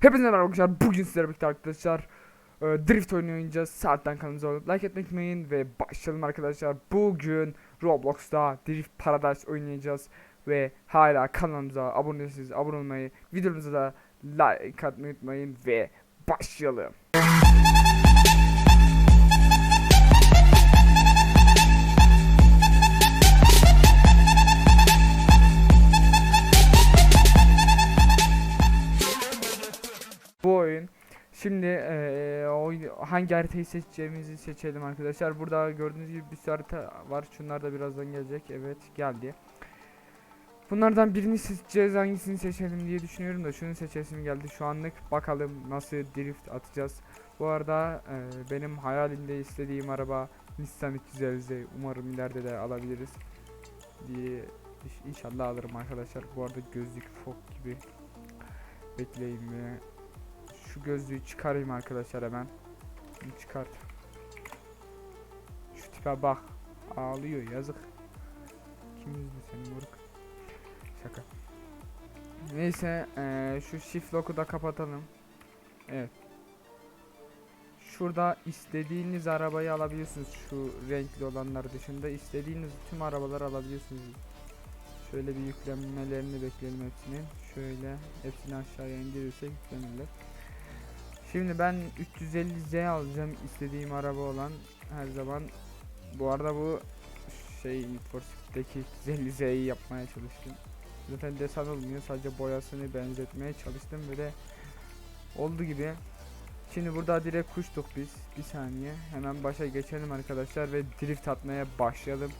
Hepinize merhaba arkadaşlar. Bugün sizlerle birlikte arkadaşlar e, Drift oyunu oynayacağız. Saatten kanalımıza abone like etmeyi unutmayın ve başlayalım arkadaşlar. Bugün Roblox'ta Drift Paradise oynayacağız ve hala kanalımıza abone değilseniz abone olmayı, videomuza da like atmayı unutmayın ve başlayalım. Bu oyun. Şimdi eee, oyun- hangi haritayı seçeceğimizi seçelim arkadaşlar. Burada gördüğünüz gibi bir sürü harita var. Şunlar da birazdan gelecek. Evet geldi. Bunlardan birini seçeceğiz. Hangisini seçelim diye düşünüyorum da şunu seçesim geldi. Şu anlık bakalım nasıl drift atacağız. Bu arada eee, benim hayalimde istediğim araba Nissan 350Z. Umarım ileride de alabiliriz diye inşallah alırım arkadaşlar. Bu arada gözlük fok gibi bekleyin ve şu gözlüğü çıkarayım arkadaşlar hemen. Bunu çıkart. Şu tipe bak. Ağlıyor yazık. Kim üzdü seni moruk? Şaka. Neyse eee, şu shift lock'u da kapatalım. Evet. Şurada istediğiniz arabayı alabiliyorsunuz. Şu renkli olanlar dışında istediğiniz tüm arabaları alabiliyorsunuz. Şöyle bir yüklenmelerini bekleyelim hepsinin. Şöyle hepsini aşağıya indirirsek yüklenirler. Şimdi ben 350Z alacağım istediğim araba olan her zaman. Bu arada bu şey Need for Speed'deki 350Z'yi yapmaya çalıştım. Zaten desen olmuyor sadece boyasını benzetmeye çalıştım ve de oldu gibi. Şimdi burada direkt kuştuk biz. Bir saniye. Hemen başa geçelim arkadaşlar ve drift atmaya başlayalım.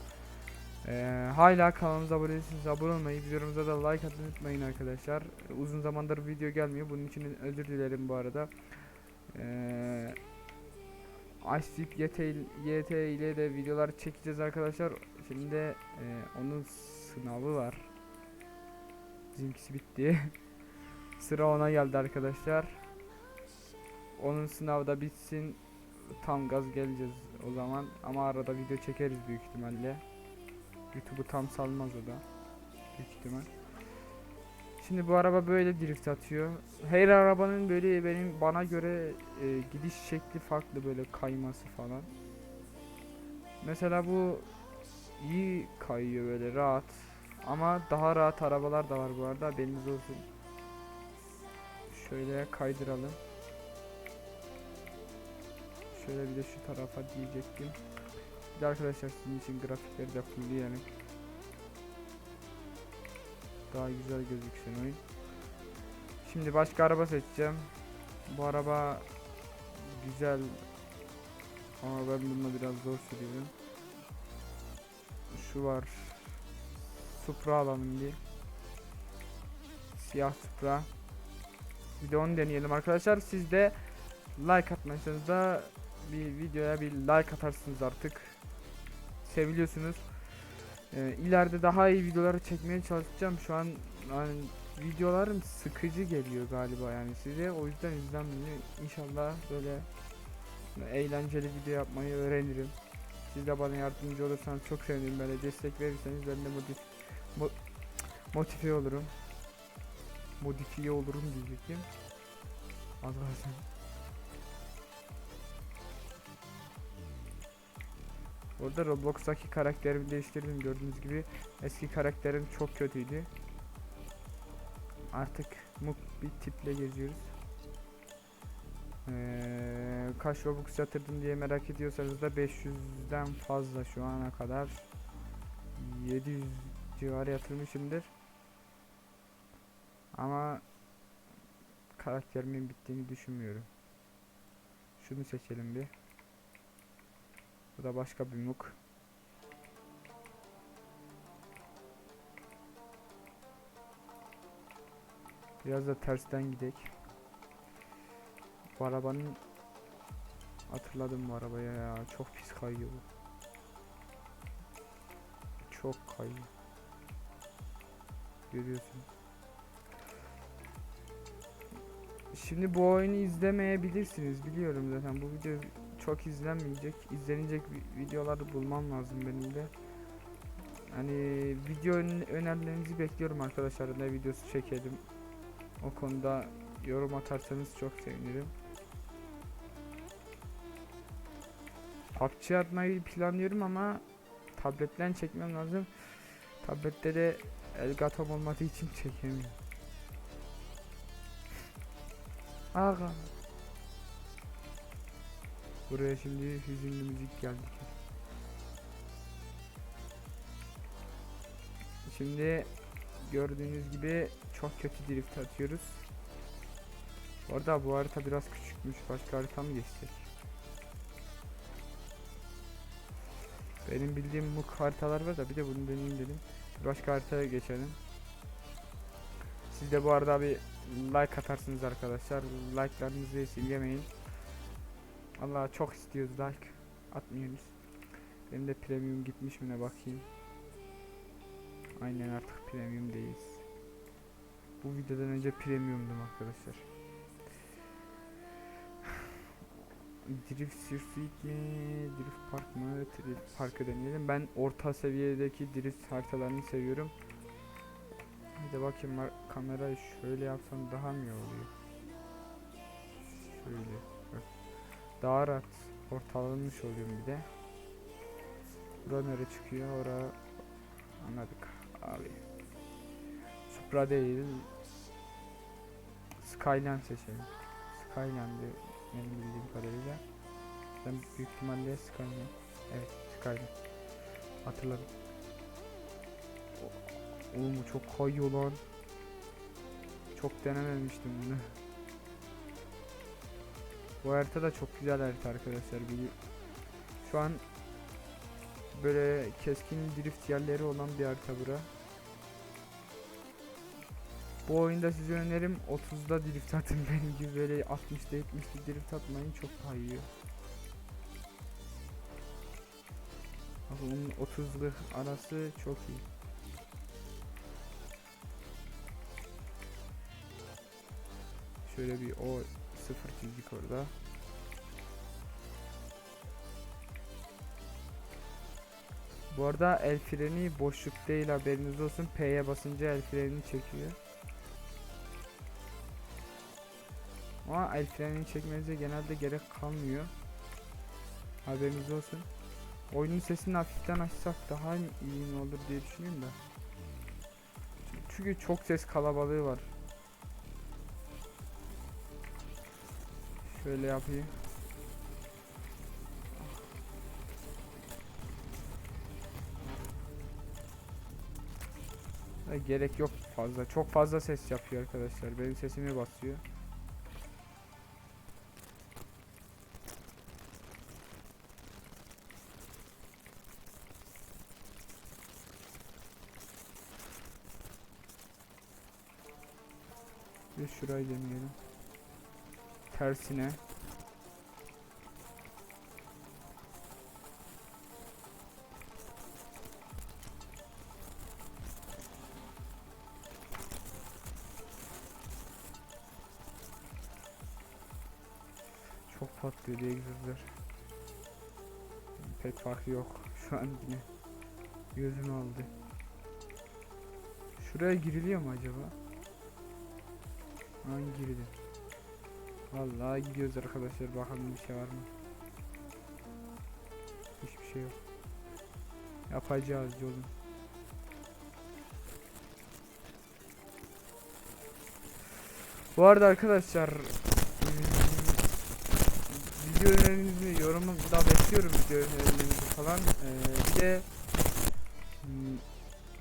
Ee, hala kanalımıza abone değilseniz abone olmayı, videomuza da like atmayı unutmayın arkadaşlar. Uzun zamandır video gelmiyor. Bunun için özür dilerim bu arada. Ee, YT, ile de videolar çekeceğiz arkadaşlar. Şimdi e, onun sınavı var. Bizimkisi bitti. Sıra ona geldi arkadaşlar. Onun sınavı da bitsin. Tam gaz geleceğiz o zaman. Ama arada video çekeriz büyük ihtimalle. YouTube'u tam salmaz o da. Büyük ihtimal. Şimdi bu araba böyle drift atıyor. Her arabanın böyle benim bana göre e, gidiş şekli farklı böyle kayması falan. Mesela bu iyi kayıyor böyle rahat. Ama daha rahat arabalar da var bu arada haberiniz olsun. Şöyle kaydıralım. Şöyle bir de şu tarafa diyecektim. De arkadaşlar sizin için grafikleri de fullleyelim. Daha güzel gözüksün oyun. Şimdi başka araba seçeceğim. Bu araba güzel ama ben bununla biraz zor sürüyorum. Şu var. Supra alalım bir. Siyah Supra. Bir de onu deneyelim arkadaşlar. Siz de like atmazsanız da bir videoya bir like atarsınız artık. Seviliyorsunuz. Ee, ileride daha iyi videoları çekmeye çalışacağım. Şu an yani videolarım sıkıcı geliyor galiba yani size. O yüzden izlenmiyor. İnşallah böyle eğlenceli video yapmayı öğrenirim. Siz de bana yardımcı olursanız çok sevinirim. Böyle destek verirseniz ben de modif mo motive olurum. Modifiye olurum diyecektim. Az kalsın. Burada Roblox'taki karakterimi değiştirdim gördüğünüz gibi. Eski karakterim çok kötüydü. Artık muk bir tiple geziyoruz. Ee, kaç Robux yatırdım diye merak ediyorsanız da 500'den fazla şu ana kadar 700 civarı yatırmışımdır. Ama karakterimin bittiğini düşünmüyorum. Şunu seçelim bir. Bu da başka bir muk. Biraz da tersten gidek. Bu arabanın hatırladım bu arabaya ya. Çok pis kayıyor bu. Çok kayıyor. Görüyorsun. Şimdi bu oyunu izlemeyebilirsiniz biliyorum zaten bu video çok izlenmeyecek. İzlenecek vi- videoları bulmam lazım benim de. Hani video ön- önerilerinizi bekliyorum arkadaşlar. Ne videosu çekelim. O konuda yorum atarsanız çok sevinirim. PUBG atmayı planlıyorum ama tabletten çekmem lazım. Tablette de Elgatom olmadığı için çekemiyorum. Aga. Buraya şimdi hüzünlü müzik geldi. Şimdi gördüğünüz gibi çok kötü drift atıyoruz. Orada bu harita biraz küçükmüş. Başka harita mı geçsek? Benim bildiğim bu haritalar var da bir de bunu deneyeyim dedim. Başka haritaya geçelim. Siz de bu arada bir like atarsınız arkadaşlar. Like'larınızı esirgemeyin. Allah çok istiyoruz like. Atmıyoruz. Benim de premium gitmiş mi ne bakayım. Aynen artık premium'deyiz. Bu videodan önce premium'dum arkadaşlar. Drift Circuit, Drift Park mı? Drift Park'ı deneyelim. Ben orta seviyedeki drift haritalarını seviyorum. Bir de bakayım kamerayı şöyle yapsam daha mı iyi oluyor? Şöyle. Daha rahat ortalanmış oluyorum bir de. Bura nere çıkıyor? Ora anladık abi. Supra değil. Skyline seçelim. Skyline'de benim bildiğim kadarıyla. Ben büyük ihtimalle Skyline. Evet Skyline. Hatırladım. Oğlum bu çok kayıyor lan. Çok denememiştim bunu. Bu harita da çok güzel harita arkadaşlar. Şu an böyle keskin drift yerleri olan bir harita bura. Bu oyunda size önerim 30'da drift atın benim gibi böyle 60'da 70'de drift atmayın çok kayıyor. Onun 30'lık arası çok iyi. Şöyle bir o sıfır çizdik orada. Bu arada el freni boşluk değil haberiniz olsun. P'ye basınca el frenini çekiyor. Ama el frenini çekmenize genelde gerek kalmıyor. Haberiniz olsun. Oyunun sesini hafiften açsak daha iyi olur diye düşünüyorum da. Çünkü çok ses kalabalığı var. Şöyle yapayım. Gerek yok fazla. Çok fazla ses yapıyor arkadaşlar. Benim sesimi basıyor. Bir şurayı deneyelim. Tersine. Çok patlıyor diye egzozlar. Pek farkı yok şu an yine. Gözümü aldı. Şuraya giriliyor mu acaba? Ha girdi. Vallahi gidiyoruz arkadaşlar bakalım bir şey var mı? Hiçbir şey yok. Yapacağız yolun. Bu arada arkadaşlar hmm, video önerinizi yorumda bekliyorum video önerilerinizi falan. Ee, bir de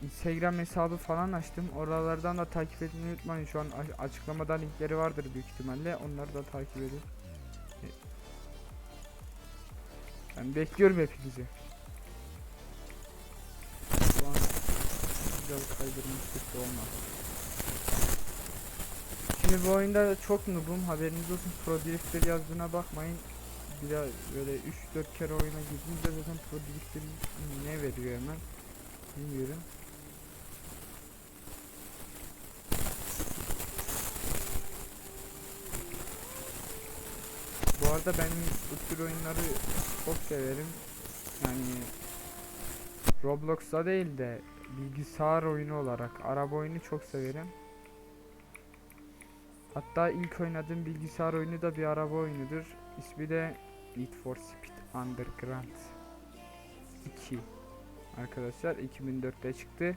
Instagram hesabı falan açtım. Oralardan da takip etmeyi unutmayın. Şu an açıklamada linkleri vardır büyük ihtimalle. Onları da takip edin. Ben bekliyorum hepinizi. Şu an güzel kaydırmıştık da olmaz. Şimdi bu oyunda çok noobum haberiniz olsun Pro Drifter yazdığına bakmayın Biraz böyle 3-4 kere oyuna girdiğinizde zaten Pro Drifter ne veriyor hemen Bilmiyorum Bu arada ben bu tür oyunları çok severim Yani Roblox'ta değil de bilgisayar oyunu olarak araba oyunu çok severim Hatta ilk oynadığım bilgisayar oyunu da bir araba oyunudur. İsmi de Need for Speed Underground 2. Arkadaşlar 2004'te çıktı.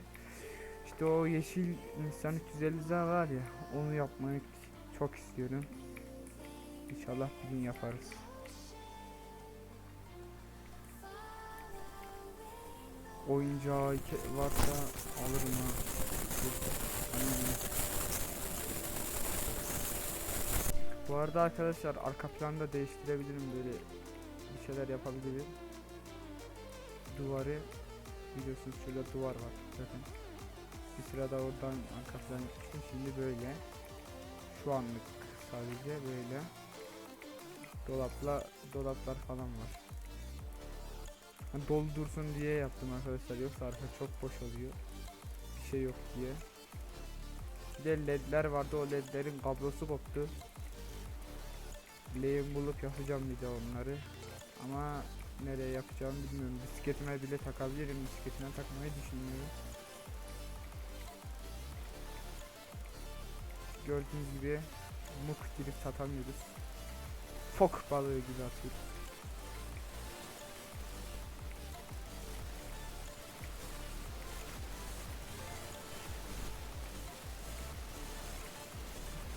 İşte o yeşil Nissan 350 var ya onu yapmayı çok istiyorum. İnşallah bir gün yaparız. Oyuncağı varsa alırım ha. Bu arada arkadaşlar arka planda değiştirebilirim böyle bir şeyler yapabilirim. Duvarı biliyorsunuz şurada duvar var zaten. Bir sırada oradan arka plan yapmıştım. Şimdi böyle. Şu anlık sadece böyle. Dolapla dolaplar falan var. Hani dolu dursun diye yaptım arkadaşlar. Yoksa arka çok boş oluyor. Bir şey yok diye. Bir de ledler vardı. O ledlerin kablosu koptu. Lehim bulup yapacağım bir de onları. Ama nereye yapacağımı bilmiyorum. Bisikletime bile takabilirim. Bisikletine takmayı düşünüyorum. Gördüğünüz gibi muk girip satamıyoruz. Fok balığı gibi atıyoruz.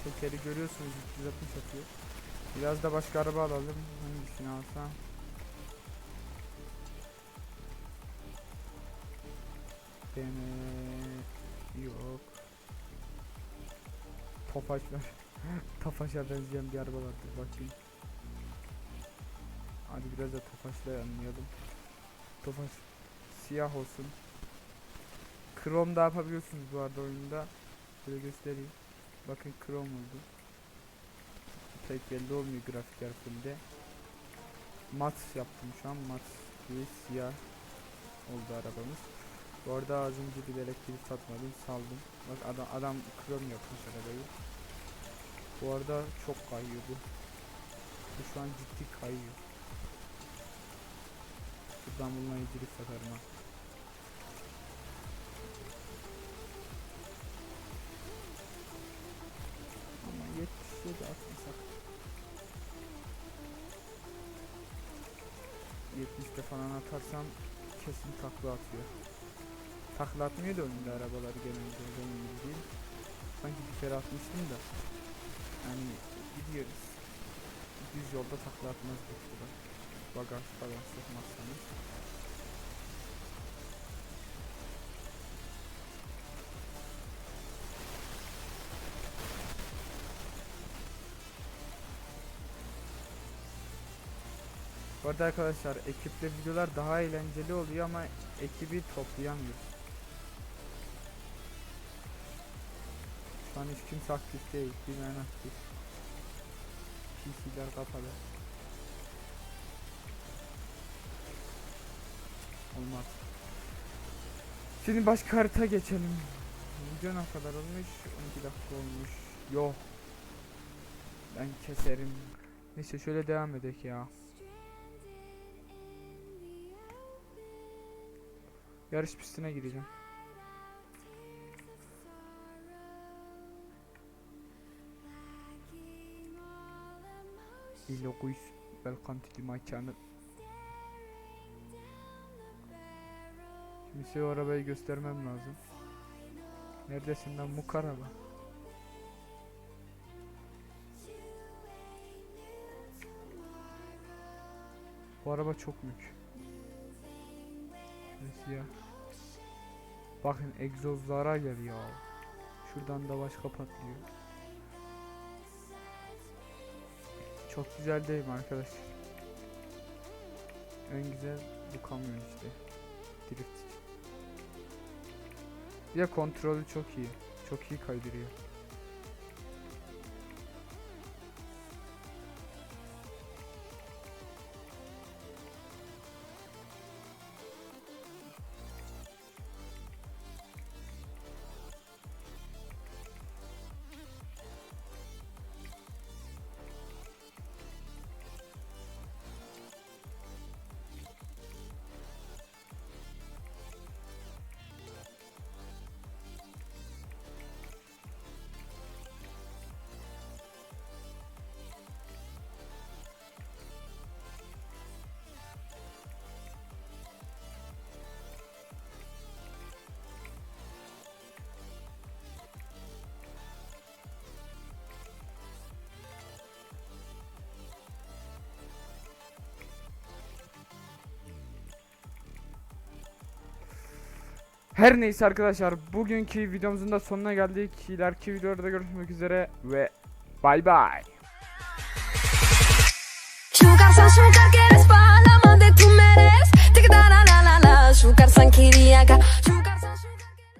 Tekeri görüyorsunuz 360 atıyor. Biraz da başka araba alalım. Hangisini alsam? BMW yok. Tofaş var. Tofaş'a benzeyen bir araba vardır bakayım. Hadi biraz da Tofaş'la anlayalım. Tofaş siyah olsun. Krom da yapabiliyorsunuz bu arada oyunda. Şöyle göstereyim. Bakın krom oldu. Pek belli olmuyor grafikler fullde. Mat yaptım şu an. Mat diye siyah oldu arabamız. Bu arada az önce bilerek girip satmadım saldım. Bak adam, adam krom yapmış arabayı. Bu arada çok kayıyor bu. Bu şu an ciddi kayıyor. Buradan bununla ilgili satarım ha. Ama 77 atmasak. 70'te falan atarsam kesin takla atıyor. Takla atmıyor da önünde arabaları genelde benim bildiğim. Sanki bir kere atmıştım da. Yani gidiyoruz. Düz yolda takla atmaz bu kadar. Bagaj falan sokmazsanız. Bu arada arkadaşlar ekiple videolar daha eğlenceli oluyor ama ekibi toplayamıyoruz. Şu an hiç kimse aktif değil. Bir aktif. PC'ler kapalı. Olmaz. Şimdi başka harita geçelim. Video ne kadar olmuş? 12 dakika olmuş. Yok. Ben keserim. Neyse şöyle devam edek ya. Yarış pistine gireceğim. Iloguis Welcome to my channel. Size o arabayı göstermem lazım. Neredesin lan muk araba? Bu araba çok mük. Neyse ya. Bakın egzozlara gel ya. Şuradan da başka patlıyor. Çok güzel değil mi arkadaşlar? En güzel bu kamyon işte. Drift. Bir de kontrolü çok iyi. Çok iyi kaydırıyor. Her neyse arkadaşlar bugünkü videomuzun da sonuna geldik. İleriki videolarda görüşmek üzere ve bay bay. Sugar